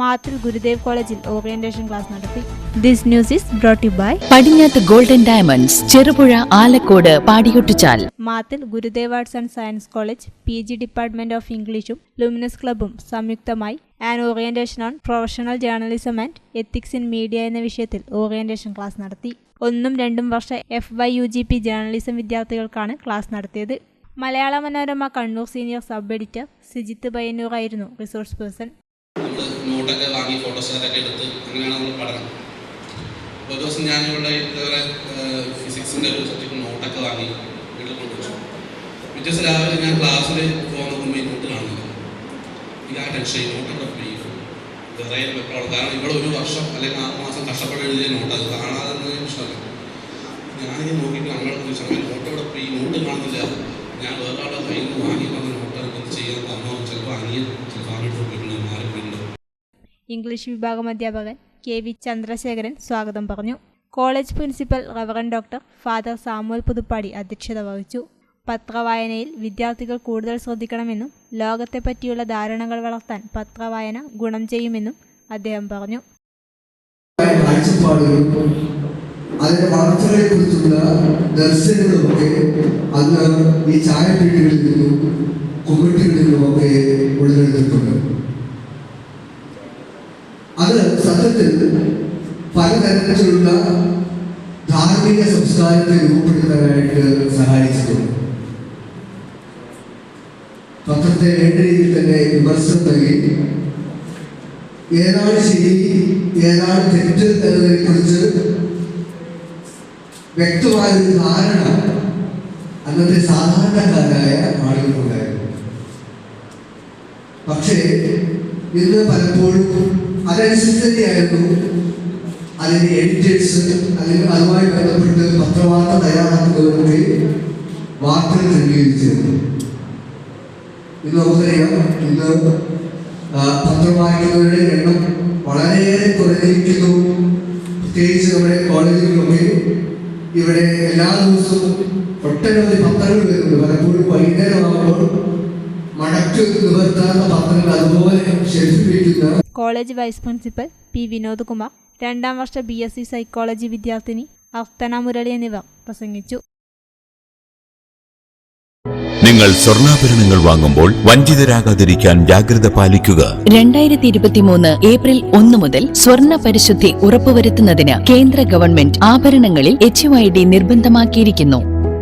മാത്തിൽ ഗുരുദേവ് കോളേജിൽ orientation class നടത്തി. This news is brought by Padinjath golden diamonds Cherupuzha Alakode Padiyottuchal. Mathil Gurudev arts and science college P G department of ഇംഗ്ലീഷും luminous ക്ലബും സംയുക്തമായി an orientation on professional journalism and ethics in media എന്ന വിഷയത്തിൽ orientation class നടത്തി. ഒന്നും രണ്ടും വർഷ F Y U G P journalism വിദ്യാർത്ഥികൾക്കാണ് class നടത്തിയത്. Malayala Manorama Kannur senior sub editor Sijith Bayyannur ആയിരുന്നു റിസോഴ്സ് പേഴ്സൺ. നമ്മൾ വാങ്ങി ഫോട്ടോസ്റ്റാറ്റൊക്കെ എടുത്ത് അങ്ങനെയാണ് നമ്മൾ പഠനം. ഒരു ദിവസം ഞാനിവിടെ ഇതുവരെ ഫിസിക്സിന്റെ ഒരു സബ്ജക്റ്റ് നോട്ടൊക്കെ വാങ്ങി വീട്ടിൽ കൊണ്ടുവച്ചു. പിറ്റേ ദിവസം രാവിലെ ഞാൻ ക്ലാസ്സിൽ പോകാൻ നോക്കുമ്പോൾ നോട്ട് കാണുന്നില്ല എനിക്ക് ആ ടെൻഷൻ ഈ നോട്ടൊക്കെ പോയി വേറെ വെക്കാവുള്ളൂ കാരണം ഇവിടെ ഒരു വർഷം അല്ലെങ്കിൽ ആറ് മാസം കഷ്ടപ്പെട്ട് എഴുതിയ നോട്ട് അത് കാണാതെ പ്രശ്നമല്ല ഞാനിങ്ങനെ നോക്കിയിട്ട് നമ്മൾ ചോദിച്ചു അങ്ങനെ നോട്ട് ഇവിടെ ഫ്രീ നോട്ട് കാണുന്നില്ല. ഞാൻ വേറെ ആളുടെ കയ്യിൽ നിന്ന് വാങ്ങി വന്ന നോട്ട് ചെയ്യാൻ തന്നോ ചിലപ്പോൾ അനിയൻ ചിലപ്പോൾ പോയിട്ടുണ്ട് മാറിപ്പോയിട്ടുണ്ട് ഇംഗ്ലീഷ് വിഭാഗം അധ്യാപകൻ കെ വി ചന്ദ്രശേഖരൻ സ്വാഗതം പറഞ്ഞു. College principal reverend doctor father Samuel Puthuppadi അധ്യക്ഷത വഹിച്ചു. പത്രവായനയിൽ വിദ്യാർത്ഥികൾ കൂടുതൽ ശ്രദ്ധിക്കണമെന്നും ലോകത്തെ പറ്റിയുള്ള ധാരണകൾ വളർത്താൻ പത്രവായന ഗുണം ചെയ്യുമെന്നും അദ്ദേഹം പറഞ്ഞു. അതിന്റെ വളർച്ചകളെ കുറിച്ചുള്ള ദർശനങ്ങളൊക്കെ അന്ന് ഈ ചായപ്പീടികളിൽ നിന്നും കുമ്മിട്ടികളിൽ നിന്നുമൊക്കെ ഉടലെടുത്തിട്ടുണ്ട് അത് സത്യത്തിൽ പലതരത്തിലുള്ള ധാർമ്മിക സംസ്കാരത്തെ രൂപപ്പെടുത്താനായിട്ട് സഹായിച്ചിട്ടുണ്ട്. പത്രത്തെ വേണ്ട രീതിയിൽ തന്നെ വിമർശനം നൽകി. ഏതാണ് ശരി ഏതാണ് തെറ്റ് എന്നതിനെ കുറിച്ച് വ്യക്തമായ ഒരു ധാരണ അന്നത്തെ സാധാരണക്കാരായ ആളുകൾക്കുണ്ടായിരുന്നു. പക്ഷേ ഇന്ന് പലപ്പോഴും അതനുസരിച്ച് തന്നെയായിരുന്നു അതിന്റെ എഡിറ്റേഴ്സ് അല്ലെങ്കിൽ അതുമായി ബന്ധപ്പെട്ട് പത്രവാർത്ത തയ്യാറാക്കുന്നവരൊക്കെ വാർത്തകൾ ക്രമീകരിച്ചിരുന്നു ഇന്ന് നമുക്കറിയാം ഇന്ന് പത്രം വായിക്കുന്നവരുടെ എണ്ണം വളരെയേറെ കുറഞ്ഞിരിക്കുന്നു. പ്രത്യേകിച്ച് നമ്മുടെ കോളേജുകളിലൊക്കെ ഇവിടെ എല്ലാ ദിവസവും ഒട്ടനവധി പത്രങ്ങൾ വരുന്നുണ്ട്. പലപ്പോഴും വൈകുന്നേരമാകുമ്പോൾ മടക്കി നിവർത്താത്ത പത്രങ്ങൾ അതുപോലെ ശരിപ്പിക്കുന്ന college vice principal P Vinod Kumar രണ്ടാം വർഷ ബി എസ് സി സൈക്കോളജി വിദ്യാർത്ഥിനി അർത്തന മുരളി എന്നിവർ പ്രസംഗിച്ചു. നിങ്ങൾ സ്വർണാഭരണങ്ങൾ വാങ്ങുമ്പോൾ വഞ്ചിതരാകാതിരിക്കാൻ ജാഗ്രത പാലിക്കുക. രണ്ടായിരത്തി ഇരുപത്തിമൂന്ന് ഏപ്രിൽ ഒന്ന് മുതൽ സ്വർണ പരിശുദ്ധി ഉറപ്പുവരുത്തുന്നതിന് കേന്ദ്ര ഗവൺമെന്റ് ആഭരണങ്ങളിൽ എച്ച് നിർബന്ധമാക്കിയിരിക്കുന്നു.